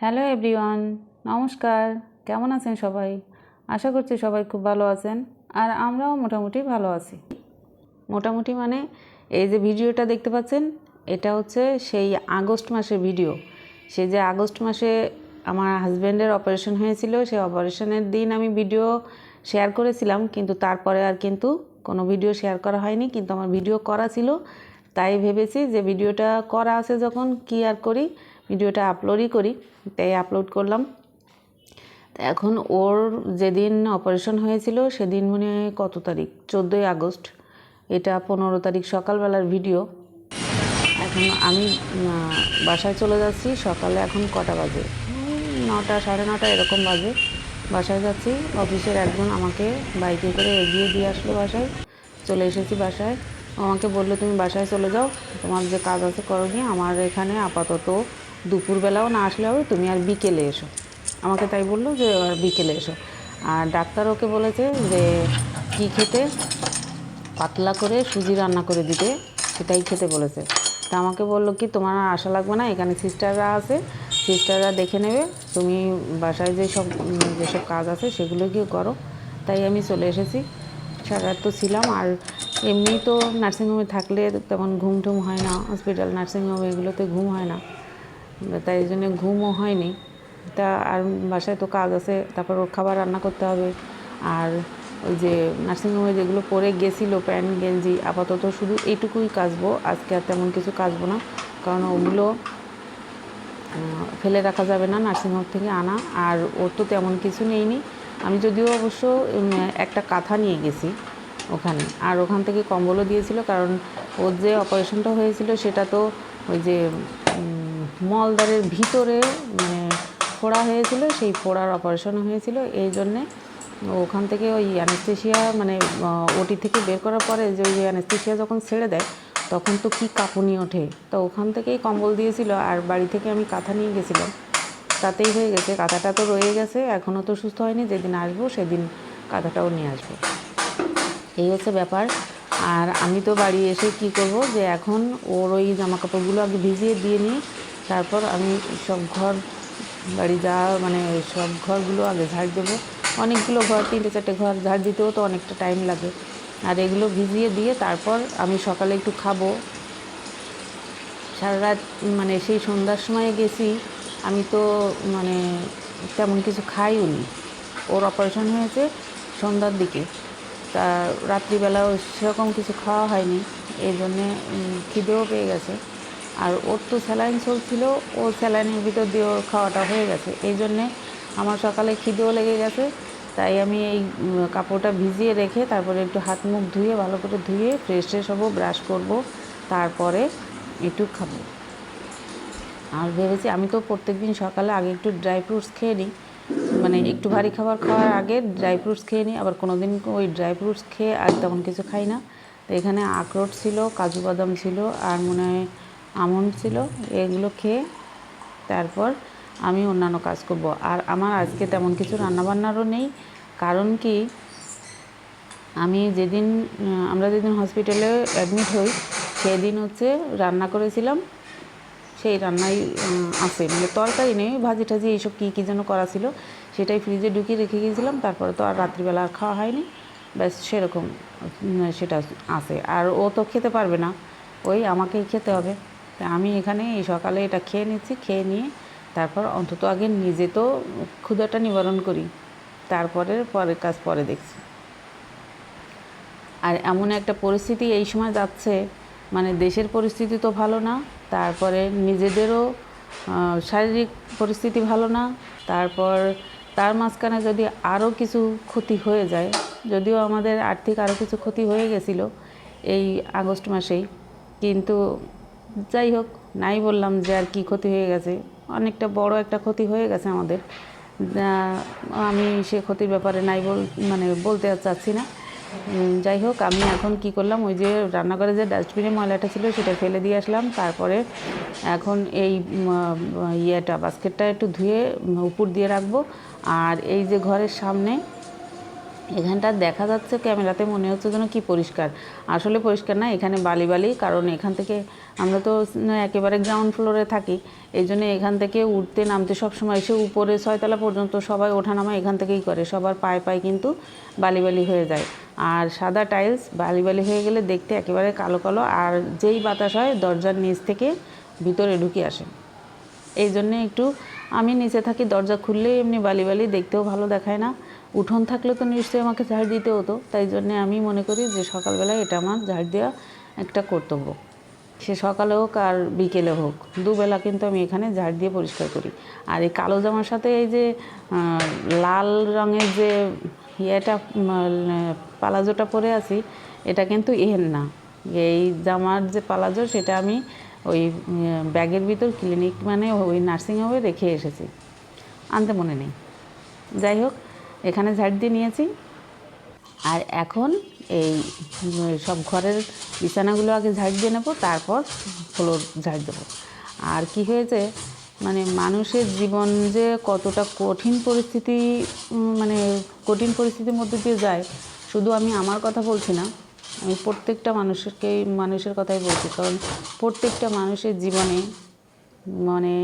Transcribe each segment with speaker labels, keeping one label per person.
Speaker 1: Hello everyone, নমস্কার। কেমন আছেন সবাই? আশা করছি সবাই খুব ভালো আছেন, আর আমরাও মোটামুটি ভালো আছি। মোটামুটি মানে এই যে ভিডিওটা দেখতে পাচ্ছেন, এটা হচ্ছে সেই আগস্ট মাসের ভিডিও। সে যে আগস্ট মাসে আমার হাজব্যান্ডের অপারেশন হয়েছিল, সেই অপারেশনের দিন আমি ভিডিও শেয়ার করেছিলাম, কিন্তু তারপরে আর কিন্তু কোনো ভিডিও শেয়ার করা হয়নি, কিন্তু আমার ভিডিও করা ছিল। তাই ভেবেছি যে ভিডিওটা করা আছে যখন, কি আর করি? ভিডিওটা আপলোডই করি, তাই আপলোড করলাম। এখন ওর যেদিন অপারেশন হয়েছিল, সেদিন মনে হয় কত তারিখ? চোদ্দোই আগস্ট। এটা পনেরো তারিখ সকালবেলার ভিডিও এখন আমি বাসায় চলে যাচ্ছি, সকালে এখন কটা বাজে? নটা, সাড়ে নটা এরকম বাজে। বাসায় যাচ্ছি, অফিসের একজন আমাকে বাইকে করে এগিয়ে দিয়ে আসলো বাসায়। চলে এসেছি বাসায়। আমাকে বলল, তুমি বাসায় চলে যাও, তোমার যে কাজ আছে করো আমার এখানে আপাতত দুপুরবেলাও না আসলে হবে, তুমি আর বিকেলে এসো। আমাকে তাই বলল যে বিকেলে এসো। আর ডাক্তার ওকে বলেছে যে, কী খেতে? পাতলা করে সুজি রান্না করে দিতে। সেটাই খেতে বলেছে। তা আমাকে বলল কি, তোমার আর আশা লাগবে না? এখানে সিস্টাররা আছে, সিস্টাররা দেখে নেবে। তুমি বাসায় যেসব যেসব কাজ আছে সেগুলো গিয়ে করো। তাই আমি চলে এসেছি। সারা তো ছিলাম, আর এমনি তো নার্সিংহোমে থাকলে তেমন ঘুম টুম হয় না। হসপিটাল, নার্সিংহোম এগুলোতে ঘুম হয় না। তাই জন্য ঘুমও হয়নি। তা আর বাসায় তো কাজ আছে, তারপর ওর খাবার রান্না করতে হবে। আর ওই যে নার্সিংহোমে যেগুলো পরে গেছিল প্যান্ট গেঞ্জি, আপাতত শুধু এইটুকুই কাচবো, আজকে আর তেমন কিছু কাচবো না। কারণ ওগুলো ফেলে রাখা যাবে না নার্সিংহোম থেকে আনা, আর ওর তো তেমন কিছু নেইনি। আমি যদিও অবশ্য একটা কাঁথা নিয়ে গেছি ওখানে। আর ওখান থেকে কম্বলও দিয়েছিল, কারণ ওর যে অপারেশনটা হয়েছিল সেটা তো ওই যে মলদ্বারের ভিতরে মানে ফোড়া হয়েছিল, সেই ফোড়ার অপারেশন হয়েছিল। এই জন্যে ওখান থেকে ওই অ্যানেস্থেশিয়া মানে ওটি থেকে বের করার পরে যে ওই অ্যানেস্থেশিয়া যখন ছেড়ে দেয়, তখন তো কি কাঁপুনি ওঠে। তো ওখান থেকেই কম্বল দিয়েছিল, আর বাড়ি থেকে আমি কাঁথা নিয়ে গেছিলাম। তাতেই হয়ে গেছে, কাঁথাটা তো রয়ে গেছে, এখনও তো সুস্থ হয়নি, যেদিন আসব সেদিন কাঁথাটাও নিয়ে আসব। এই হচ্ছে ব্যাপার। আর আমি তো বাড়ি এসে কি করব, যে এখন ওর ওই জামা কাপড়গুলো আগে ভিজিয়ে দিয়ে নিই তারপর আমি সব ঘর, বাড়ি যা মানে সব ঘরগুলো আগে ঝাড় দেবো। অনেকগুলো ঘর, তিনটে চারটে ঘর ঝাড় দিতেও তো অনেকটা টাইম লাগে। আর এগুলো ভিজিয়ে দিয়ে তারপর আমি সকালে একটু খাব। সারা রাত মানে সেই সন্ধ্যার সময় গেছি, আমি তো মানে তেমন কিছু খাইও নি। ওর অপারেশন হয়েছে সন্ধ্যার দিকে। তা রাত্রিবেলাও সেরকম কিছু খাওয়া হয়নি। এই জন্যে খিদেও পেয়ে গেছে। আর ওর তো স্যালাইন চলছিল, ও স্যালাইনের ভিতর দিয়ে ওর খাওয়াটা হয়ে গেছে। এই জন্যে আমার সকালে খিদেও লেগে গেছে, তাই আমি এই কাপড়টা ভিজিয়ে রেখে তারপরে একটু হাত মুখ ধুয়ে, ভালো করে ধুয়ে ফ্রেশ ট্রেশ হব ব্রাশ করব, তারপরে একটু খাব। আর ভেবেছি, আমি তো প্রত্যেকদিন সকালে আগে একটু ড্রাই ফ্রুটস খেয়ে নিই। মানে একটু ভারী খাবার খাওয়ার আগে ড্রাই ফ্রুটস খেয়ে নিই, আবার কোনো দিন ওই ড্রাই ফ্রুটস খেয়ে আর তেমন কিছু খাই না। তো এখানে আখরোট ছিল, কাজু বাদাম ছিল, আর মনে হয় আমন্ড ছিল, এগুলো খেয়ে তারপর আমি অন্যান্য কাজ করব। আর আমার আজকে তেমন কিছু রান্নাবান্নারও নেই, কারণ কি, আমি যেদিন আমরা যেদিন হসপিটালে অ্যাডমিট হই, সেদিন হচ্ছে রান্না করেছিলাম, সেই রান্নাই আছে। মানে তরকারি নেই, ভাজি টাজি এইসব কী কী যেন করা ছিল, সেটাই ফ্রিজে ঢুকিয়ে রেখে গিয়েছিলাম, তারপরে তো আর রাত্রিবেলা আর খাওয়া হয়নি, ব্যাস সেরকম সেটা আছে। আর ও তো খেতে পারবে না, ওই আমাকেই খেতে হবে। আমি এখানে এই সকালে এটা খেয়ে নিচ্ছি, খেয়ে নিয়ে তারপর অন্তত আগে নিজে তো ক্ষুধাটা নিবারণ করি, তারপরে পরের কাজ পরে দেখছি। আর এমন একটা পরিস্থিতি এই সময় যাচ্ছে মানে দেশের পরিস্থিতি তো ভালো না, তারপরে নিজেদেরও শারীরিক পরিস্থিতি ভালো না, তারপর তার মাঝখানে যদি আরও কিছু ক্ষতি হয়ে যায়, যদিও আমাদের আর্থিক আরও কিছু ক্ষতি হয়ে গেছিল এই আগস্ট মাসেই, কিন্তু যাই হোক, নাই বললাম যে আর কি ক্ষতি হয়ে গেছে। অনেকটা বড় একটা ক্ষতি হয়ে গেছে আমাদের। আমি সে ক্ষতির ব্যাপারে নাই বল মানে বলতে চাচ্ছি না। যাই হোক, আমি এখন কি করলাম, ওই যে রান্নাঘরে যে ডাস্টবিনে ময়লাটা ছিল, সেটা ফেলে দিয়ে আসলাম। তারপরে এখন এই ইয়েটা, বাস্কেটটা একটু ধুয়ে উপর দিয়ে রাখব। আর এই যে ঘরের সামনে এখানটা দেখা যাচ্ছে ক্যামেরাতে, মনে হচ্ছে যেন কি পরিষ্কার। আসলে পরিষ্কার না, এখানে বালি বালি কারণ এখান থেকে আমরা তো একেবারে গ্রাউন্ড ফ্লোরে থাকি। এই জন্য এখান থেকে উঠতে, নামতে সবসময় এসে উপরে ছয়তলা পর্যন্ত সবাই ওঠানামা এখান থেকেই করে। সবার পায়ে পায়ে কিন্তু বালি বালি হয়ে যায়। আর সাদা টাইলস বালি বালি হয়ে গেলে দেখতে একেবারে কালো কালো, আর যেই বাতাস হয় দরজার নিচ থেকে ভিতরে ঢুকে আসে। এই জন্যে একটু আমি নিচে থাকি, দরজা খুললেই এমনি বালি বালি দেখতেও ভালো দেখায় না। উঠোন থাকলে তো নিশ্চয়ই আমাকে ঝাড় দিতে হতো। তাই জন্যে আমি মনে করি যে সকালবেলায় এটা আমার ঝাড় দেওয়া একটা কর্তব্য। সে সকালে হোক আর বিকেলে হোক, দুবেলা কিন্তু আমি এখানে ঝাড় দিয়ে পরিষ্কার করি। আর এই কালো জামার সাথে এই যে লাল রঙের যে ইয়েটা পালাজোটা পরে আছি, এটা কিন্তু এর না। এই জামার যে পালাজো সেটা আমি ওই ব্যাগের ভিতর ক্লিনিক মানে ওই নার্সিংহোমে রেখে এসেছি। আনতে মনে নেই। যাই হোক এখানে ঝাড় দিয়ে নিয়েছি। আর এখন এই সব ঘরের বিছানাগুলো আগে ঝাড় দিয়ে নেব, তারপর ফ্লোর ঝাড় দেবো। আর কি হয়েছে মানে মানুষের জীবন যে কতটা কঠিন পরিস্থিতি মানে কঠিন পরিস্থিতির মধ্যে দিয়ে যায়, শুধু আমি আমার কথা বলছি না, আমি প্রত্যেকটা মানুষকেই মানুষের কথাই বলছি। কারণ প্রত্যেকটা মানুষের জীবনে মানে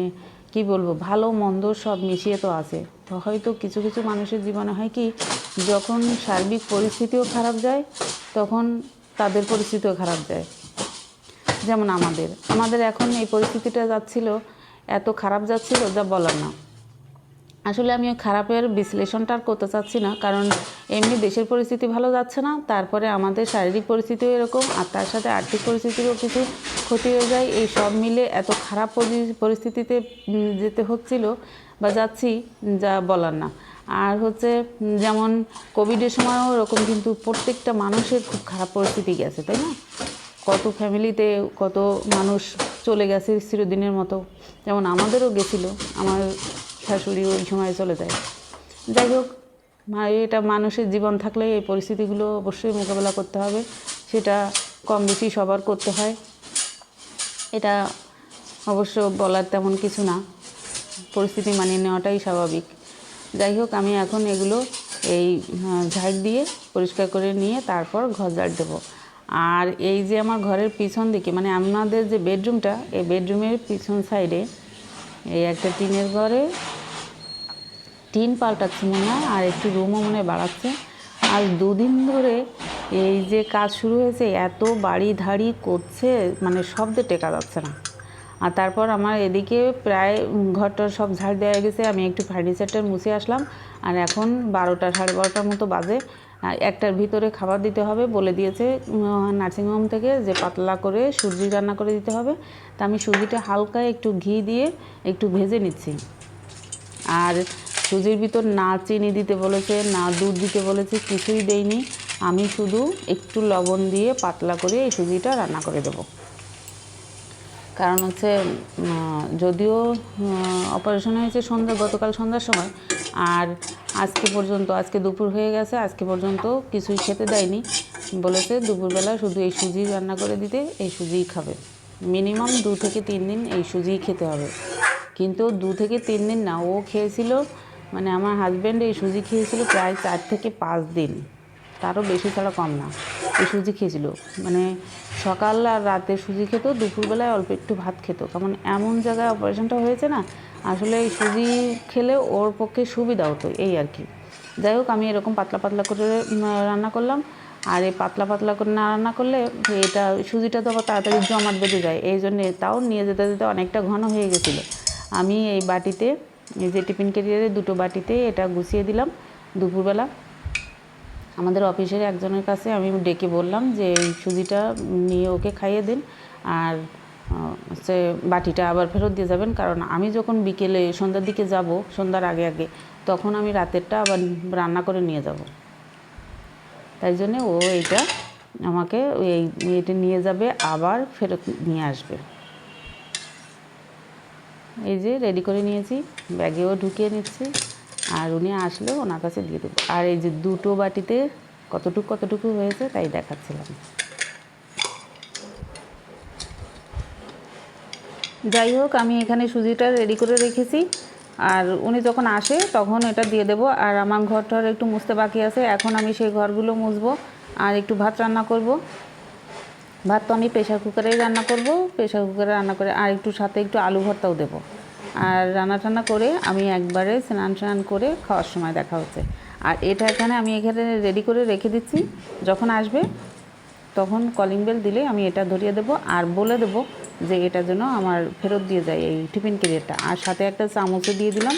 Speaker 1: কি বলব, ভালো, মন্দ সব মিশিয়ে তো আছে। তো হয়তো কিছু কিছু মানুষের জীবনে হয় কি, যখন সার্বিক পরিস্থিতিও খারাপ যায়, তখন তাদের পরিস্থিতিও খারাপ যায়। যেমন আমাদের। আমাদের এখন এই পরিস্থিতিটা যাচ্ছিল, এত খারাপ যাচ্ছিল যা বলার না। আসলে আমি ওই খারাপের বিশ্লেষণটা আর করতে চাচ্ছি না, কারণ এমনি দেশের পরিস্থিতি ভালো যাচ্ছে না, তারপরে আমাদের শারীরিক পরিস্থিতিও এরকম, আর তার সাথে আর্থিক পরিস্থিতিরও কিছু ক্ষতি হয়ে যায়, এই সব মিলে এত খারাপ পরিস্থিতিতে যেতে হচ্ছিল বা যাচ্ছি, যা বলার না। আর হচ্ছে যেমন কোভিডের সময়ও ওরকম কিন্তু প্রত্যেকটা মানুষের খুব খারাপ পরিস্থিতি গেছে, তাই না? কত ফ্যামিলিতে কত মানুষ চলে গেছে চিরদিনের মতো। যেমন আমাদেরও গেছিল, আমার শাশুড়ি ওই সময় চলে যায়। যাই হোক এটা মানুষের জীবন থাকলে এই পরিস্থিতিগুলো অবশ্যই মোকাবেলা করতে হবে। সেটা কম বেশি সবার করতে হয়। এটা অবশ্য বলার তেমন কিছু না। পরিস্থিতি মানিয়ে নেওয়াটাই স্বাভাবিক। যাই হোক, আমি এখন এগুলো এই ঝাড় দিয়ে পরিষ্কার করে নিয়ে তারপর ঘর ঝাড় দেবো। আর এই যে আমার ঘরের পিছন দিকে মানে আমাদের যে বেডরুমটা এই বেডরুমের পিছন সাইডে এই একটা টিনের ঘরে। টিন পাল্টাচ্ছে মনে হয়, আর একটু রুমও মনে হয় বাড়াচ্ছে। আর দুদিন ধরে এই যে কাজ শুরু হয়েছে, এত বাড়ি ধাড়ি করছে মানে শব্দে টেকা যাচ্ছে না। আর তারপর আমার এদিকে প্রায় ঘরটার সব ঝাড় দেওয়া গেছে, আমি একটু ফার্নিচারটা মুছে আসলাম। আর এখন বারোটা সাড়ে বারোটার মতো বাজে। একটার ভিতরে খাবার দিতে হবে বলে দিয়েছে নার্সিংহোম থেকে যে পাতলা করে সুজি রান্না করে দিতে হবে। তা আমি সুজিটা হালকা একটু ঘি দিয়ে একটু ভেজে নিচ্ছি। আর সুজির ভিতর না চিনি দিতে বলেছে, না দুধ দিতে বলেছে, কিছুই দেয়নি আমি শুধু একটু লবণ দিয়ে পাতলা করে এই সুজিটা রান্না করে দেবো। কারণ হচ্ছে যদিও অপারেশন হয়েছে সন্ধ্যা, গতকাল সন্ধ্যার সময়, আর আজকে পর্যন্ত, আজকে দুপুর হয়ে গেছে, আজকে পর্যন্ত কিছুই খেতে দেয়নি। বলেছে দুপুরবেলা শুধু এই সুজি রান্না করে দিতে, এই সুজিই খাবে। মিনিমাম দু থেকে তিন দিন এই সুজিই খেতে হবে। কিন্তু দু থেকে তিন দিন না, ও খেয়েছিল মানে আমার হাজব্যান্ড এই সুজি খেয়েছিল প্রায় চার থেকে পাঁচ দিন। তারও বেশি ছাড়া কম না। এই সুজি খেয়েছিল। মানে সকাল আর রাতে সুজি খেত, দুপুরবেলায় অল্প একটু ভাত খেত। কারণ এমন জায়গায় অপারেশনটা হয়েছে না, আসলে এই সুজি খেলে ওর পক্ষে সুবিধা হতো, এই আর কি। যাই হোক, আমি এরকম পাতলা পাতলা করে রান্না করলাম। আর এই পাতলা পাতলা করে না রান্না করলে এটা সুজিটা তো আবার তাড়াতাড়ি জমাট বেঁধে যায়। এই জন্যে তাও নিয়ে যেতে যেতে অনেকটা ঘন হয়ে গেছিল। আমি এই বাটিতে যে টিফিন ক্যারিয়ারে দুটো বাটিতে এটা গুছিয়ে দিলাম দুপুরবেলা। আমাদের অফিসের একজনের কাছে আমি ডেকে বললাম যে এই সুজিটা নিয়ে ওকে খাইয়ে দিন আর হচ্ছে বাটিটা আবার ফেরত দিয়ে যাবেন। কারণ আমি যখন বিকেলে সন্ধ্যার দিকে যাব, সন্ধ্যার আগে আগে, তখন আমি রাতেরটা আবার রান্না করে নিয়ে যাব। তাই জন্যে ও এইটা আমাকে এই এটা নিয়ে যাবে, আবার ফেরত নিয়ে আসবে। এই যে রেডি করে নিয়েছি, ব্যাগেও ঢুকিয়ে নিচ্ছি। আর উনি আসলে ওনার কাছে দিয়ে দেবো। আর এই যে দুটো বাটিতে কতটুকু কতটুকু হয়েছে তাই দেখাচ্ছিলাম। যাই হোক, আমি এখানে সুজিটা রেডি করে রেখেছি। আর উনি যখন আসে, তখন এটা দিয়ে দেবো। আর আমার ঘরটার একটু মুছতে বাকি আছে। এখন আমি সেই ঘরগুলো মুছবো আর একটু ভাত রান্না করব। ভাত তো আমি প্রেশার কুকারেই রান্না করব। প্রেশার কুকারে রান্না করে আর একটু সাথে একটু আলু ভর্তাও দেবো। আর রান্না টান্না করে আমি একবারে স্নান স্নান করে খাওয়ার সময় দেখা হচ্ছে। আর এটা এখানে আমি এখানে রেডি করে রেখে দিচ্ছি। যখন আসবে, তখন কলিং বেল দিলে আমি এটা ধরিয়ে দেবো আর বলে দেবো যে এটা যেন আমার ফেরত দিয়ে যায় এই টিফিন কেরিয়ারটা আর সাথে একটা চামচও দিয়ে দিলাম।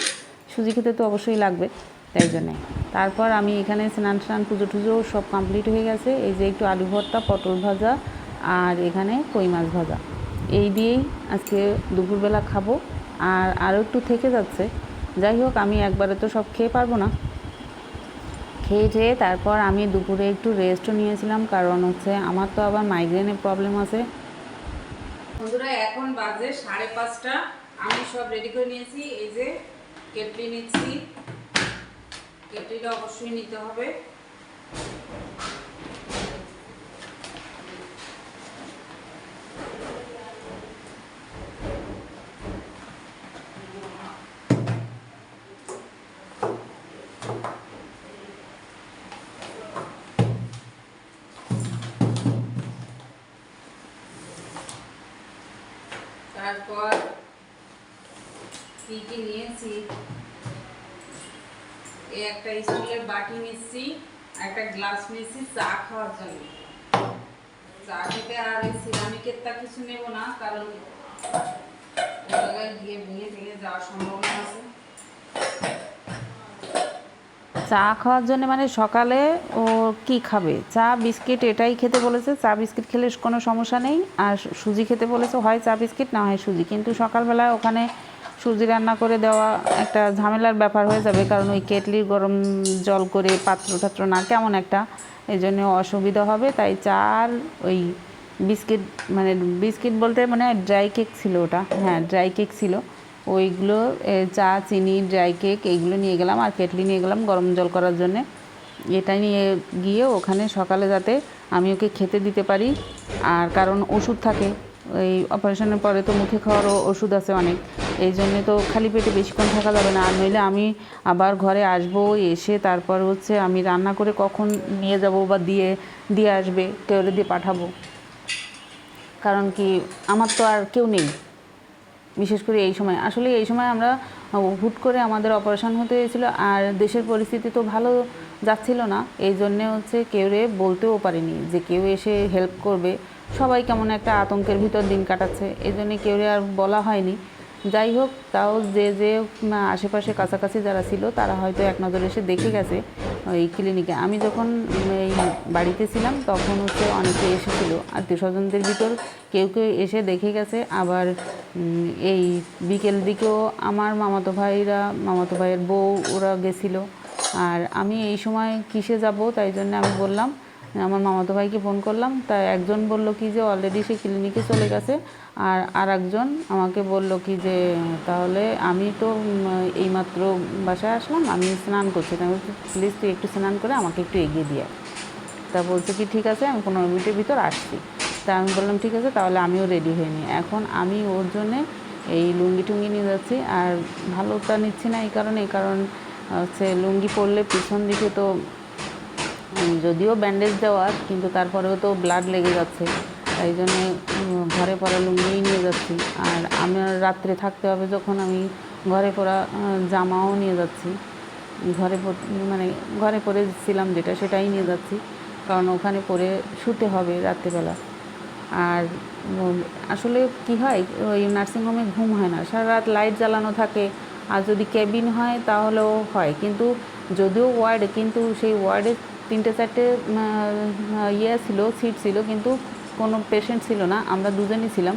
Speaker 1: সুজি খেতে তো অবশ্যই লাগবে, তাই জন্যে। তারপর আমি এখানে স্নান স্নান পুজো টুজো সব কমপ্লিট হয়ে গেছে। এই যে একটু আলু ভর্তা, পটল ভাজা আর এখানে কই মাছ ভাজা। এই দিয়েই আজকে দুপুরবেলা খাব। আর আরও একটু থেকে যাচ্ছে। যাই হোক, আমি একবারে তো সব খেয়ে পারব না। খেয়ে টেয়ে তারপর আমি দুপুরে একটু রেস্টও নিয়েছিলাম, কারণ হচ্ছে আমার তো আবার মাইগ্রেনের প্রবলেম আছে। বন্ধুরা, এখন বাজে সাড়ে পাঁচটা। আমি সব রেডি করে নিয়েছি। এই যে কেটলি নিচ্ছি। কেটলিটা অবশ্যই নিতে হবে। একটা স্টিলের বাটি নিচ্ছি, একটা গ্লাস নিচ্ছি, চা খাওয়ার জন্য। চা খেতে আর সিরামিকের তা কিছু নেব না, কারণ গিয়ে ভেঙে ভেঙে যাওয়ার সম্ভাবনা আছে। চা খাওয়ার জন্য মানে সকালে ও কি খাবে? চা, বিস্কিট এটাই খেতে বলেছে। চা, বিস্কিট খেলে কোনো সমস্যা নেই। আর সুজি খেতে বলেছে, হয় চা, বিস্কিট, না হয় সুজি। কিন্তু সকালবেলা ওখানে সুজি রান্না করে দেওয়া একটা ঝামেলার ব্যাপার হয়ে যাবে, কারণ ওই কেটলির গরম জল করে পাত্র টাত্র না, কেমন একটা? এই জন্য অসুবিধা হবে, তাই চা আর ওই বিস্কিট মানে বিস্কিট বলতে মানে ড্রাই কেক ছিল ওটা হ্যাঁ ড্রাই কেক ছিল। ওইগুলো চা, চিনি ড্রাই কেক এইগুলো নিয়ে গেলাম, আর কেটলি নিয়ে গেলাম গরম জল করার জন্যে। এটা নিয়ে গিয়ে ওখানে সকালে যাতে আমি ওকে খেতে দিতে পারি, আর কারণ ওষুধ থাকে ওই অপারেশনের পরে তো মুখে খাওয়ারও ওষুধ আছে অনেক। এই জন্যে তো খালি পেটে বেশিক্ষণ থাকা যাবে না। আর নইলে আমি আবার ঘরে আসব, এসে তারপর হচ্ছে আমি রান্না করে কখন নিয়ে যাব বা দিয়ে দিয়ে আসবে কেউ দিয়ে পাঠাবো। কারণ কি, আমার তো আর কেউ নেই। বিশেষ করে এই সময়। আসলে এই সময় আমরা, হুট করে আমাদের অপারেশন হতে হয়েছিল আর দেশের পরিস্থিতি তো ভালো যাচ্ছিল না। এই জন্যে হচ্ছে কেউ রে বলতেও পারিনি যে কেউ এসে হেল্প করবে। সবাই কেমন একটা আতঙ্কের ভিতর দিন কাটাচ্ছে এই জন্যে কেউ আর বলা হয়নি। যাই হোক, তাও যে যে আশেপাশে কাছাকাছি যারা ছিল, তারা হয়তো এক নজর এসে দেখে গেছে এই ক্লিনিকে আমি যখন এই বাড়িতে ছিলাম, তখন হচ্ছে অনেকে এসেছিল। আত্মীয় স্বজনদের ভিতর কেউ কেউ এসে দেখে গেছে। আবার এই বিকেল দিকেও আমার মামাতো ভাইরা, মামাতো ভাইয়ের বউ ওরা গেছিল। আর আমি এই সময় কিসে যাব, তাই জন্য আমি বললাম আমার মামাতো ভাইকে ফোন করলাম, তা একজন বলল কি যে অলরেডি সে ক্লিনিকে চলে গেছে, আর আর একজন আমাকে বলল কি যে, তাহলে আমি তো এইমাত্র বাসায় আসলাম, আমি স্নান করছি। তাই প্লিজ তুই একটু স্নান করে আমাকে একটু এগিয়ে দিয়ে। তা বলছে কি, ঠিক আছে, আমি পনেরো মিনিটের ভিতর আসছি। তা আমি বললাম, ঠিক আছে, তাহলে আমিও রেডি হয়ে এখন আমি ওর জন্যে এই লুঙ্গি টুঙ্গি নিয়ে যাচ্ছি, আর ভালোটা নিচ্ছি না এই কারণে এই কারণ, হচ্ছে লুঙ্গি পরলে পিছন দিকে তো যদিও ব্যান্ডেজ দেওয়া, কিন্তু তারপরেও তো ব্লাড লেগে যাচ্ছে। তাই জন্যে ঘরে পরা লুঙ্গিই নিয়ে যাচ্ছি। আর আমার রাত্রে থাকতে হবে যখন আমি ঘরে পরা জামাও নিয়ে যাচ্ছি। ঘরে মানে ঘরে পরেছিলাম যেটা, সেটাই নিয়ে যাচ্ছি। কারণ ওখানে পরে শুতে হবে রাত্রিবেলা। আর আসলে কি হয়, ওই নার্সিংহোমে ঘুম হয় না। সারা রাত লাইট জ্বালানো থাকে। আর যদি কেবিন হয়, তাহলেও হয়। কিন্তু যদিও ওয়ার্ডে কিন্তু সেই ওয়ার্ডে তিনটে, চারটে ইয়ে ছিল সিট ছিল, কিন্তু কোনো পেশেন্ট ছিল না, আমরা দুজনই ছিলাম।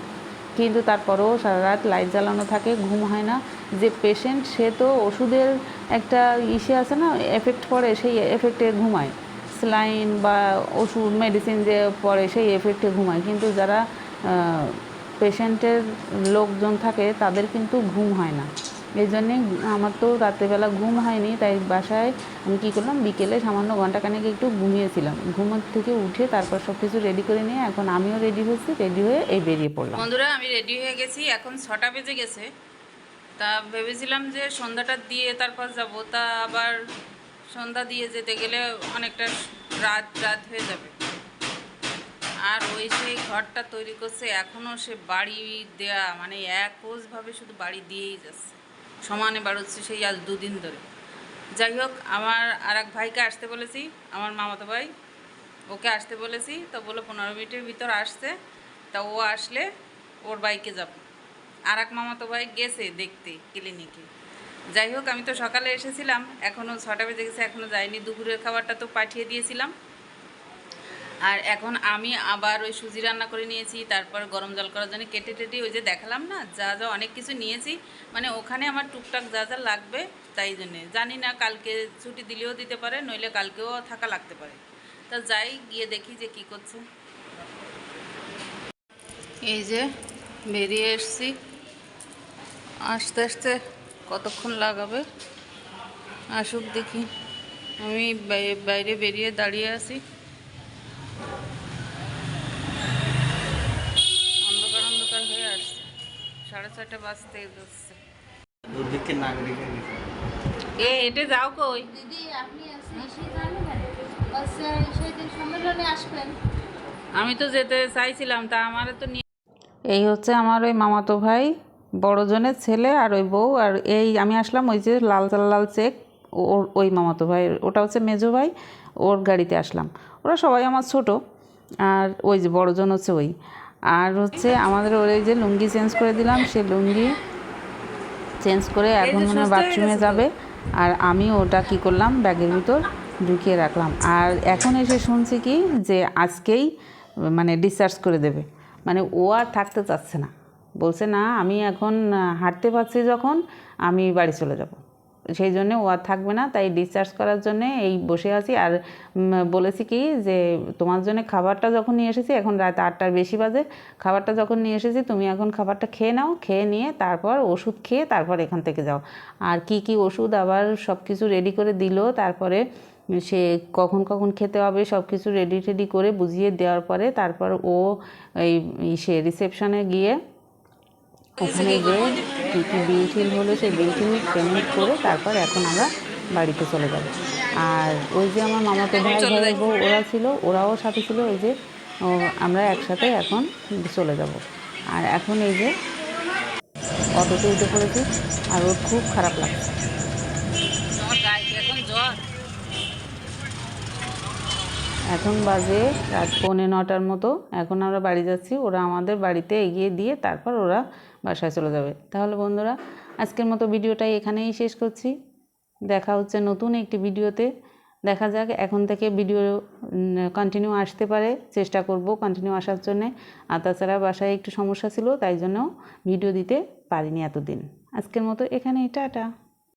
Speaker 1: কিন্তু তারপরেও সারা রাত লাইট জ্বালানো থাকে, ঘুম হয় না। যে পেশেন্ট সে তো ওষুধের একটা ইসে আছে না এফেক্ট পড়ে, সেই এফেক্টে ঘুমায়। স্লাইন বা ওষুধ মেডিসিন যে পড়ে, সেই এফেক্টে ঘুমায়। কিন্তু যারা পেশেন্টের লোকজন থাকে, তাদের কিন্তু ঘুম হয় না। এই জন্যে আমার তো রাত্রেবেলা ঘুম হয়নি, তাই বাসায় আমি কী করলাম, বিকেলে সামান্য ঘণ্টা ঘন্টাখানেক একটু ঘুমিয়েছিলাম। ঘুমোর থেকে উঠে তারপর সব কিছু রেডি করে নিয়ে এখন আমিও রেডি হয়েছি রেডি হয়ে এই বেরিয়ে পড়লাম। বন্ধুরা, আমি রেডি হয়ে গেছি, এখন ছটা বেজে গেছে। তা ভেবেছিলাম যে সন্ধ্যাটা দিয়ে তারপর যাব, তা আবার সন্ধ্যা দিয়ে যেতে গেলে অনেকটা রাত রাত হয়ে যাবে। আর ওই সেই ঘরটা তৈরি করছে এখনও সে বাড়ি দেয়া মানে একোজভাবে শুধু বাড়ি দিয়েই যাচ্ছে। সমানে বাড়ছে সেই আজ দুদিন ধরে। যাই হোক, আমার আর এক ভাইকে আসতে বলেছি, আমার মামাতো ভাই। ওকে আসতে বলেছি, তো বলে পনেরো মিনিটের ভিতর আসছে, তা ও আসলে ওর বাইকে যাব। আর এক মামাতো ভাই গেছে দেখতে, ক্লিনিকে। যাই হোক, আমি তো সকালে এসেছিলাম এখনও ছটা বেজে গেছে এখনও যাইনি। দুপুরের খাবারটা তো পাঠিয়ে দিয়েছিলাম। আর এখন আমি আবার ওই সুজি রান্না করে নিয়েছি, তারপর গরম জল করার জন্য কেটে টেটে ওই যে দেখালাম না, যা যা অনেক কিছু নিয়েছি। মানে ওখানে আমার টুকটাক যা যা লাগবে তাই জন্যে। জানি না কালকে ছুটি দিলেও দিতে পারে, নইলে কালকেও থাকা লাগতে পারে। তা যাই, গিয়ে দেখি যে কি করছে। এই যে বেরিয়ে এসছি। আস্তে আস্তে কতক্ষণ লাগাবে? আসুক দেখি। আমি বাইরে বেরিয়ে দাঁড়িয়ে আছি অন্ধকার অন্ধকার হয়ে আসছে সাড়ে ছয়টা বাজতে
Speaker 2: দুর্ভিক্ষের নাগরিক
Speaker 1: এ হেঁটে যাও কই?
Speaker 3: দিদি আপনি সম্মেলনে আসবেন।
Speaker 1: আমি তো যেতে চাইছিলাম তা আমার তো নিয়ে এই হচ্ছে আমার ওই মামাতো ভাই বড়জনের ছেলে আর ওই বউ আর এই আমি আসলাম ওই যে লাল লাল লাল চেক ওর ওই মামাতো ভাই ওটা হচ্ছে মেজো ভাই ওর গাড়িতে আসলাম। ওরা সবাই আমার ছোট আর ওই যে বড়জন হচ্ছে ওই। আর হচ্ছে আমাদের ওর যে লুঙ্গি চেঞ্জ করে দিলাম সে লুঙ্গি চেঞ্জ করে এখন মনে বাথরুমে যাবে। আর আমি ওটা কি করলাম ব্যাগের ভিতর ঢুকিয়ে রাখলাম। আর এখন এসে শুনছি কি যে আজকেই মানে ডিসচার্জ করে দেবে। মানে ও আর থাকতে চাচ্ছে না। বলছে না আমি এখন হাঁটতে পারছি যখন আমি বাড়ি চলে যাব। সেই জন্য ও আর থাকবে না। তাই ডিসচার্জ করার জন্য এই বসে আছি। আর বলেছি কি যে, তোমার জন্য খাবারটা যখন নিয়ে এসেছি, এখন রাত আটটার বেশি বাজে। খাবারটা যখন নিয়ে এসেছি, তুমি এখন খাবারটা খেয়ে নাও। খেয়ে নিয়ে তারপর ওষুধ খেয়ে তারপর এখান থেকে যাও। আর কি কি ওষুধ আবার সব কিছু রেডি করে দিল, তারপরে সে কখন কখন খেতে হবে সব কিছু রেডি টেডি করে বুঝিয়ে দেওয়ার পরে তারপর ও এই সে রিসেপশনে গিয়ে ওখানে গিয়ে কী কী বিল টিল হলো সেই বিল টিল পেমেন্ট করে তারপর এখন আমরা বাড়িতে চলে যাব। আর ওই যে আমার মামাতো ভাই ভাই বউ ওরা ছিল ওরাও সাথে ছিল ওই যে আমরা একসাথে এখন চলে যাব। আর এখন এই যে অটোতে উঠে পড়েছি আর ওর খুব খারাপ লাগছে। এখন বাজে রাত পৌনে নটার মতো। এখন আমরা বাড়ি যাচ্ছি ওরা আমাদের বাড়িতে এগিয়ে দিয়ে তারপর ওরা বাসায় চলে যাবে। তাহলে বন্ধুরা, আজকের মতো ভিডিওটাই এখানেই শেষ করছি। দেখা হচ্ছে নতুন একটি ভিডিওতে। দেখা যাক, এখন থেকে ভিডিও কন্টিনিউ আসতে পারে। চেষ্টা করব কন্টিনিউ আসার জন্যে। আর তাছাড়া বাসায় একটু সমস্যা ছিল, তাই জন্য ভিডিও দিতে পারিনি এতদিন। আজকের মতো এখানেই, টাটা।